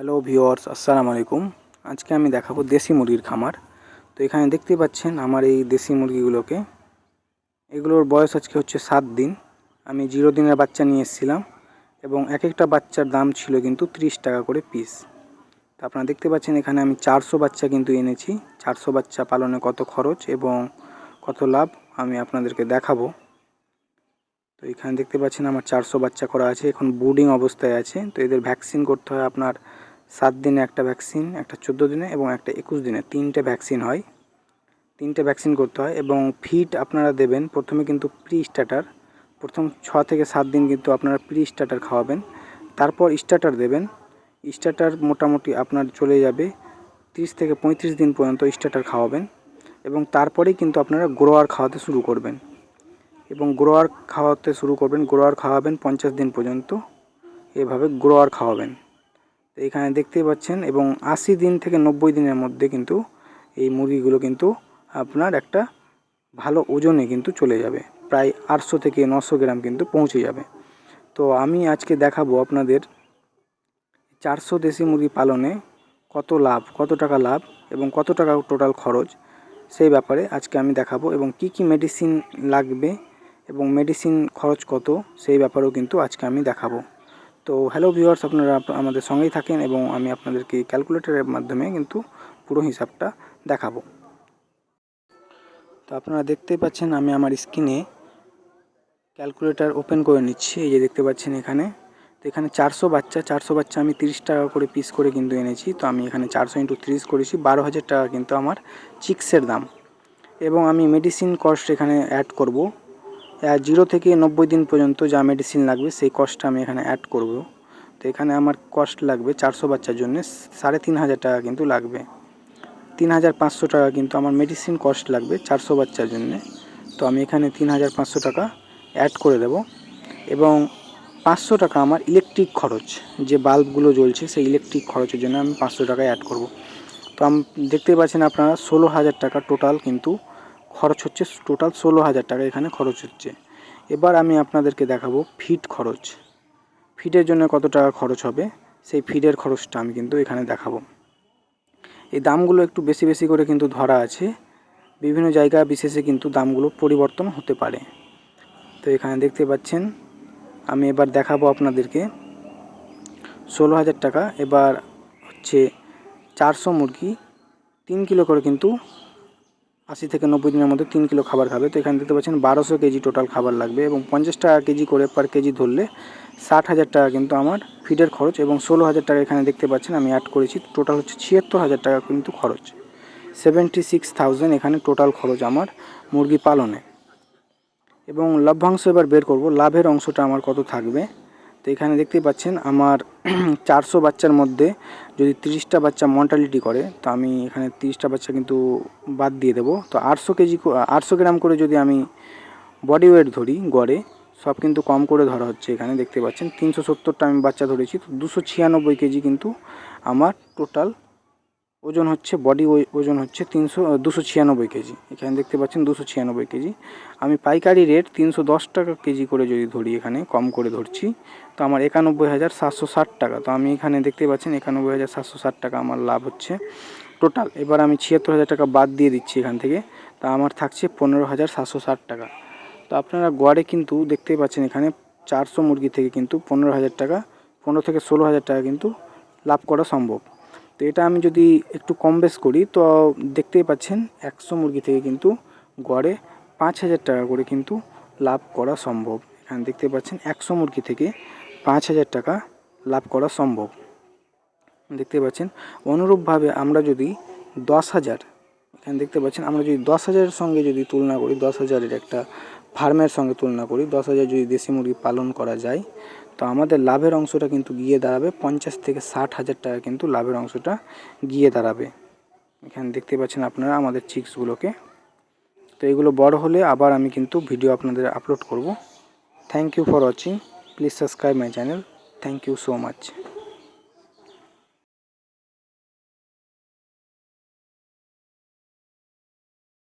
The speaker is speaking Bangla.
হ্যালো ভিওয়ার্স আসসালামু আলাইকুম আজকে আমি দেখাবো দেশি মুরগির খামার। তো এখানে দেখতে পাচ্ছেন আমার এই দেশি মুরগিগুলোকে। এগুলোর বয়স আজকে হচ্ছে সাত দিন। আমি জিরো দিনের বাচ্চা নিয়ে এসেছিলাম এবং এক একটা বাচ্চার দাম ছিল কিন্তু ত্রিশ টাকা করে পিস তো আপনারা দেখতে পাচ্ছেন এখানে আমি চারশো বাচ্চা কিন্তু এনেছি। চারশো বাচ্চা পালনে কত খরচ এবং কত লাভ আমি আপনাদেরকে দেখাবো। তো এখানে দেখতে পাচ্ছেন আমার চারশো বাচ্চা করা আছে। এখন বুডিং অবস্থায় আছে। তো এদের ভ্যাকসিন করতে হয় আপনার সাত দিনে একটা ভ্যাকসিন, একটা চোদ্দ দিনে এবং একটা একুশ দিনে। তিনটে ভ্যাকসিন হয়। তিনটে ভ্যাকসিন করতে হয় এবং ফিট আপনারা দেবেন প্রথমে কিন্তু প্রি স্টার্টার প্রথম ছ থেকে সাত দিন কিন্তু আপনারা প্রি স্টার্টার খাওয়াবেন। তারপর স্টার্টার দেবেন। স্টার্টার মোটামুটি আপনার চলে যাবে তিরিশ থেকে পঁয়ত্রিশ দিন পর্যন্ত স্টার্টার খাওয়াবেন এবং তারপরেই কিন্তু আপনারা গ্রোয়ার খাওয়াতে শুরু করবেন। এবং গ্রোয়ার খাওয়াতে শুরু করবেন, গ্রোয়ার খাওয়াবেন পঞ্চাশ দিন পর্যন্ত। এভাবে গ্রোয়ার খাওয়াবেন। এখানে দেখতেই পাচ্ছেন এবং আশি দিন থেকে নব্বই দিনের মধ্যে কিন্তু এই মুরগিগুলো কিন্তু আপনার একটা ভালো ওজনে কিন্তু চলে যাবে। প্রায় আটশো থেকে নশো গ্রাম কিন্তু পৌঁছে যাবে। তো আমি আজকে দেখাবো আপনাদের চারশো দেশি মুরগি পালনে কত লাভ, কত টাকা লাভ এবং কত টাকা টোটাল খরচ সেই ব্যাপারে আজকে আমি দেখাবো এবং কি কি মেডিসিন লাগবে এবং মেডিসিন খরচ কত সেই ব্যাপারেও কিন্তু আজকে আমি দেখাবো। তো হ্যালো ভিউয়ার্স আপনারা আমাদের সঙ্গেই থাকেন এবং আমি আপনাদেরকে ক্যালকুলেটরের মাধ্যমে কিন্তু পুরো হিসাবটা দেখাবো। তো আপনারা দেখতেই পাচ্ছেন আমি আমার স্ক্রিনে ক্যালকুলেটর ওপেন করে নিচ্ছি, এই যে দেখতে পাচ্ছেন এখানে। তো এখানে চারশো বাচ্চা চারশো বাচ্চা আমি তিরিশ টাকা করে পিস করে কিন্তু এনেছি। তো আমি এখানে চারশো ইন্টু তিরিশ করেছি, বারো হাজার টাকা কিন্তু আমার চিক্সের দাম। এবং আমি মেডিসিন কস্ট এখানে অ্যাড করব। জিরো থেকে নব্বই দিন পর্যন্ত যা মেডিসিন লাগবে, সেই কস্টটা আমি এখানে অ্যাড করব। তো এখানে আমার কস্ট লাগবে চারশো বাচ্চার জন্য, সাড়ে তিন হাজার টাকা কিন্তু লাগবে। তিন হাজার পাঁচশো টাকা কিন্তু আমার মেডিসিন কস্ট লাগবে চারশো বাচ্চার জন্য। তো আমি এখানে তিন হাজার পাঁচশো টাকা অ্যাড করে দেব। এবং পাঁচশো টাকা আমার ইলেকট্রিক খরচ, যে বাল্বগুলো জ্বলছে, সেই ইলেকট্রিক খরচের জন্য আমি পাঁচশো টাকা অ্যাড করব। তো আম দেখতেই পাচ্ছেন আপনারা, ষোলো হাজার টাকা টোটাল কিন্তু খরচ হচ্ছে টোটাল ষোলো হাজার টাকা, এখানে খরচ হচ্ছে। এবার আমি আপনাদেরকে দেখাবো ফিট খরচ। ফিডের জন্য কত টাকা খরচ হবে? সেই ফিডের খরচটা আমি কিন্তু এখানে দেখাবো। এই দামগুলো একটু বেশি বেশি করে কিন্তু ধরা আছে। বিভিন্ন জায়গা বিশেষে কিন্তু দামগুলো পরিবর্তন হতে পারে। তো এখানে দেখতে পাচ্ছেন, আমি এবার দেখাবো আপনাদেরকে। ষোলো হাজার টাকা, এবার হচ্ছে চারশো মুরগি, তিন কিলো করে কিন্তু আশি থেকে নব্বই দিনের মধ্যে তিন কিলো খাবার খাবে। তো এখানে দেখতে পাচ্ছেন বারোশো কেজি টোটাল খাবার লাগবে এবং পঞ্চাশ টাকা কেজি করে পার কেজি ধরলে ষাট হাজার টাকা কিন্তু আমার ফিডের খরচ এবং ষোলো হাজার টাকা এখানে দেখতে পাচ্ছেন আমি অ্যাড করেছি। টোটাল হচ্ছে ছিয়াত্তর হাজার টাকা কিন্তু খরচ। সেভেন্টি সিক্স থাউজেন্ড এখানে টোটাল খরচ আমার মুরগি পালনে। এবং লভ্যাংশ এবার বের করব। লাভের অংশটা আমার কত থাকবে? তো এখানে দেখতেই পাচ্ছেন আমার চারশো বাচ্চার মধ্যে যদি তিরিশটা বাচ্চা মর্টালিটি করে, তো আমি এখানে তিরিশটা বাচ্চা কিন্তু বাদ দিয়ে দেবো। তো আটশো কেজি আটশো গ্রাম করে যদি আমি বডি ওয়েট ধরি গড়ে, সব কিন্তু কম করে ধরা হচ্ছে এখানে, দেখতে পাচ্ছেন। তিনশো সত্তরটা আমি বাচ্চা ধরেছি, তো দুশো ছিয়ানব্বই কেজি কিন্তু আমার টোটাল ওজন হচ্ছে বডি ওজন হচ্ছে তিনশো দুশো ছিয়ানব্বই কেজি। এখানে দেখতে পাচ্ছেন দুশো ছিয়ানব্বই কেজি। আমি পাইকারি রেট তিনশো দশ টাকা কেজি করে যদি ধরি এখানে, কম করে ধরছি, তো আমার একানব্বই হাজার সাতশো ষাট টাকা। তো আমি এখানে দেখতে পাচ্ছেন একানব্বই হাজার সাতশো ষাট টাকা আমার লাভ হচ্ছে টোটাল এবার আমি ছিয়াত্তর হাজার টাকা বাদ দিয়ে দিচ্ছি এখান থেকে, তা আমার থাকছে পনেরো হাজার সাতশো ষাট টাকা। তো আপনারা গড়ে কিন্তু দেখতেই পাচ্ছেন এখানে চারশো মুরগি থেকে কিন্তু পনেরো হাজার টাকা, পনেরো থেকে ষোলো হাজার টাকা কিন্তু লাভ করা সম্ভব। তো এটা আমি যদি একটু কম বেশ করি, তো দেখতেই পাচ্ছেন একশো মুরগি থেকে কিন্তু গড়ে পাঁচ হাজার টাকা করে কিন্তু লাভ করা সম্ভব। এখানে দেখতে পাচ্ছেন একশো মুরগি থেকে পাঁচ হাজার টাকা লাভ করা সম্ভব। দেখতে পাচ্ছেন অনুরূপভাবে আমরা যদি দশ হাজার, এখানে দেখতে পাচ্ছেন আমরা যদি দশ হাজারের সঙ্গে যদি তুলনা করি, দশ হাজারের একটা ফার্মের সঙ্গে তুলনা করি, দশ হাজার যদি দেশি মুরগি পালন করা যায় তো আমাদের লাভের অংশটা কিন্তু গিয়ে দাঁড়াবে পঞ্চাশ থেকে ষাট হাজার টাকা কিন্তু লাভের অংশটা গিয়ে দাঁড়াবে। এখানে দেখতে পাচ্ছেন আপনারা আমাদের চিক্সগুলোকে তো এগুলো বড় হলে আবার আমি কিন্তু ভিডিও আপনাদের আপলোড করব। Thank you for watching please subscribe my channel thank you so much